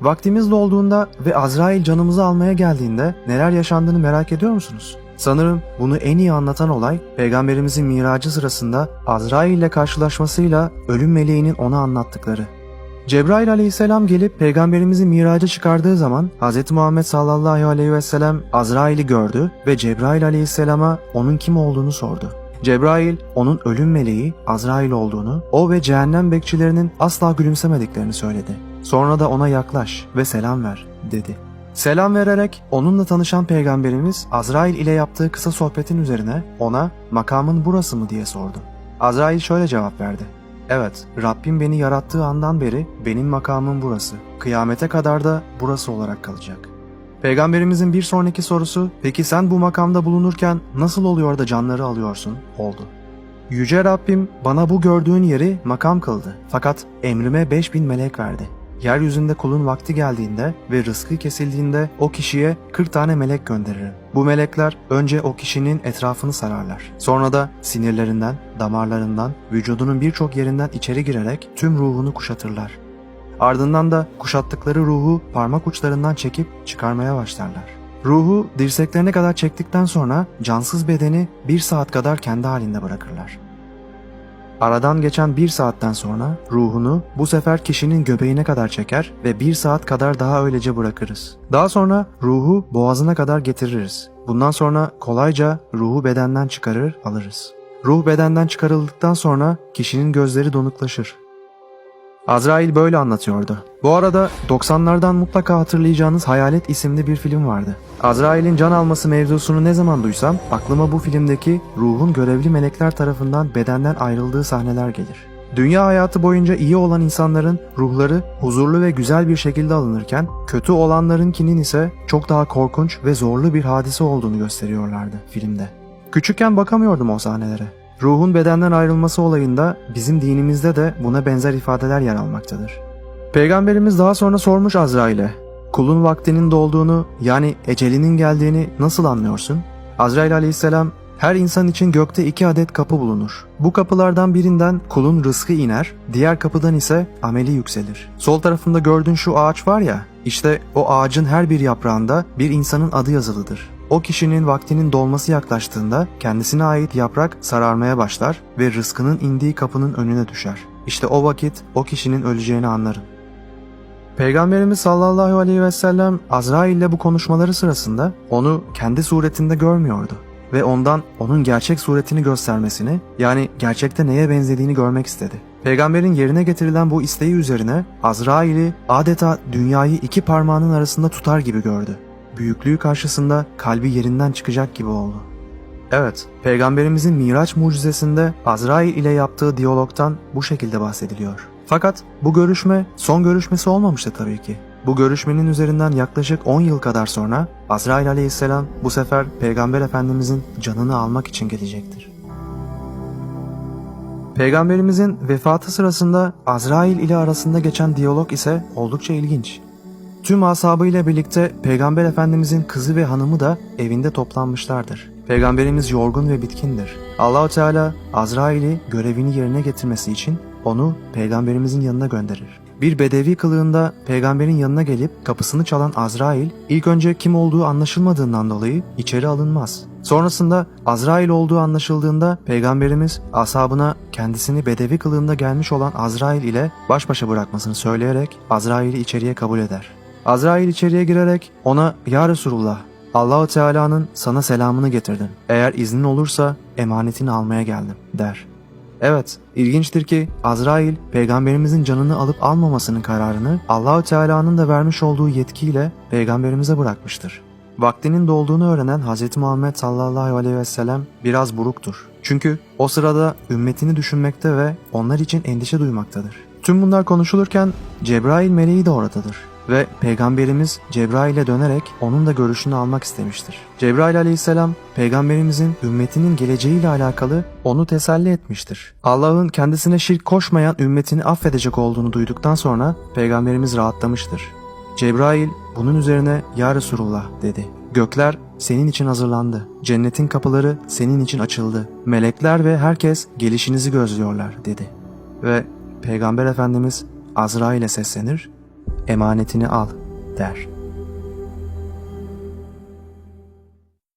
Vaktimiz dolduğunda ve Azrail canımızı almaya geldiğinde neler yaşandığını merak ediyor musunuz? Sanırım bunu en iyi anlatan olay peygamberimizin miracı sırasında Azrail ile karşılaşmasıyla ölüm meleğinin ona anlattıkları. Cebrail aleyhisselam gelip peygamberimizi miraca çıkardığı zaman Hz. Muhammed sallallahu aleyhi ve sellem Azrail'i gördü ve Cebrail aleyhisselama onun kim olduğunu sordu. Cebrail onun ölüm meleği Azrail olduğunu, o ve cehennem bekçilerinin asla gülümsemediklerini söyledi. Sonra da ona yaklaş ve selam ver dedi. Selam vererek onunla tanışan peygamberimiz Azrail ile yaptığı kısa sohbetin üzerine ona makamın burası mı diye sordu. Azrail şöyle cevap verdi. Evet, Rabbim beni yarattığı andan beri benim makamım burası. Kıyamete kadar da burası olarak kalacak. Peygamberimizin bir sonraki sorusu, peki sen bu makamda bulunurken nasıl oluyor da canları alıyorsun? oldu. Yüce Rabbim bana bu gördüğün yeri makam kıldı. Fakat emrime 5000 melek verdi. Yeryüzünde kulun vakti geldiğinde ve rızkı kesildiğinde o kişiye 40 tane melek gönderirim. Bu melekler önce o kişinin etrafını sararlar. Sonra da sinirlerinden, damarlarından, vücudunun birçok yerinden içeri girerek tüm ruhunu kuşatırlar. Ardından da kuşattıkları ruhu parmak uçlarından çekip çıkarmaya başlarlar. Ruhu dirseklerine kadar çektikten sonra cansız bedeni bir saat kadar kendi halinde bırakırlar. Aradan geçen bir saatten sonra ruhunu bu sefer kişinin göbeğine kadar çeker ve bir saat kadar daha öylece bırakırız. Daha sonra ruhu boğazına kadar getiririz. Bundan sonra kolayca ruhu bedenden çıkarır alırız. Ruh bedenden çıkarıldıktan sonra kişinin gözleri donuklaşır. Azrail böyle anlatıyordu. Bu arada 90'lardan mutlaka hatırlayacağınız Hayalet isimli bir film vardı. Azrail'in can alması mevzusunu ne zaman duysam aklıma bu filmdeki ruhun görevli melekler tarafından bedenden ayrıldığı sahneler gelir. Dünya hayatı boyunca iyi olan insanların ruhları huzurlu ve güzel bir şekilde alınırken kötü olanlarınkinin ise çok daha korkunç ve zorlu bir hadise olduğunu gösteriyorlardı filmde. Küçükken bakamıyordum o sahnelere. Ruhun bedenden ayrılması olayında bizim dinimizde de buna benzer ifadeler yer almaktadır. Peygamberimiz daha sonra sormuş Azrail'e, kulun vaktinin dolduğunu yani ecelinin geldiğini nasıl anlıyorsun? Azrail aleyhisselam, her insan için gökte iki adet kapı bulunur. Bu kapılardan birinden kulun rızkı iner, diğer kapıdan ise ameli yükselir. Sol tarafında gördüğün şu ağaç var ya, işte o ağacın her bir yaprağında bir insanın adı yazılıdır. O kişinin vaktinin dolması yaklaştığında kendisine ait yaprak sararmaya başlar ve rızkının indiği kapının önüne düşer. İşte o vakit o kişinin öleceğini anlarım. Peygamberimiz sallallahu aleyhi ve sellem Azrail ile bu konuşmaları sırasında onu kendi suretinde görmüyordu ve ondan onun gerçek suretini göstermesini yani gerçekte neye benzediğini görmek istedi. Peygamberin yerine getirilen bu isteği üzerine Azrail'i adeta dünyayı iki parmağının arasında tutar gibi gördü. Büyüklüğü karşısında kalbi yerinden çıkacak gibi oldu. Evet, Peygamberimizin Miraç mucizesinde Azrail ile yaptığı diyalogtan bu şekilde bahsediliyor. Fakat bu görüşme son görüşmesi olmamıştı tabii ki. Bu görüşmenin üzerinden yaklaşık 10 yıl kadar sonra Azrail aleyhisselam bu sefer Peygamber Efendimizin canını almak için gelecektir. Peygamberimizin vefatı sırasında Azrail ile arasında geçen diyalog ise oldukça ilginç. Tüm ashabıyla birlikte Peygamber Efendimizin kızı ve hanımı da evinde toplanmışlardır. Peygamberimiz yorgun ve bitkindir. Allahu Teala Azrail'i görevini yerine getirmesi için onu peygamberimizin yanına gönderir. Bir bedevi kılığında peygamberin yanına gelip kapısını çalan Azrail ilk önce kim olduğu anlaşılmadığından dolayı içeri alınmaz. Sonrasında Azrail olduğu anlaşıldığında peygamberimiz ashabına kendisini bedevi kılığında gelmiş olan Azrail ile baş başa bırakmasını söyleyerek Azrail'i içeriye kabul eder. Azrail içeriye girerek ona "Ya Resulullah, Allahu Teala'nın sana selamını getirdim. Eğer iznin olursa emanetini almaya geldim." der. Evet, ilginçtir ki Azrail peygamberimizin canını alıp almamasının kararını Allahü Teala'nın da vermiş olduğu yetkiyle peygamberimize bırakmıştır. Vaktinin dolduğunu öğrenen Hz. Muhammed sallallahu aleyhi ve sellem biraz buruktur. Çünkü o sırada ümmetini düşünmekte ve onlar için endişe duymaktadır. Tüm bunlar konuşulurken Cebrail meleği de oradadır ve Peygamberimiz Cebrail'e dönerek onun da görüşünü almak istemiştir. Cebrail aleyhisselam peygamberimizin ümmetinin geleceğiyle alakalı onu teselli etmiştir. Allah'ın kendisine şirk koşmayan ümmetini affedecek olduğunu duyduktan sonra peygamberimiz rahatlamıştır. Cebrail bunun üzerine Ya Resulullah dedi. Gökler senin için hazırlandı. Cennetin kapıları senin için açıldı. Melekler ve herkes gelişinizi gözlüyorlar dedi. Ve Peygamber Efendimiz Azrail'e seslenir emanetini al der.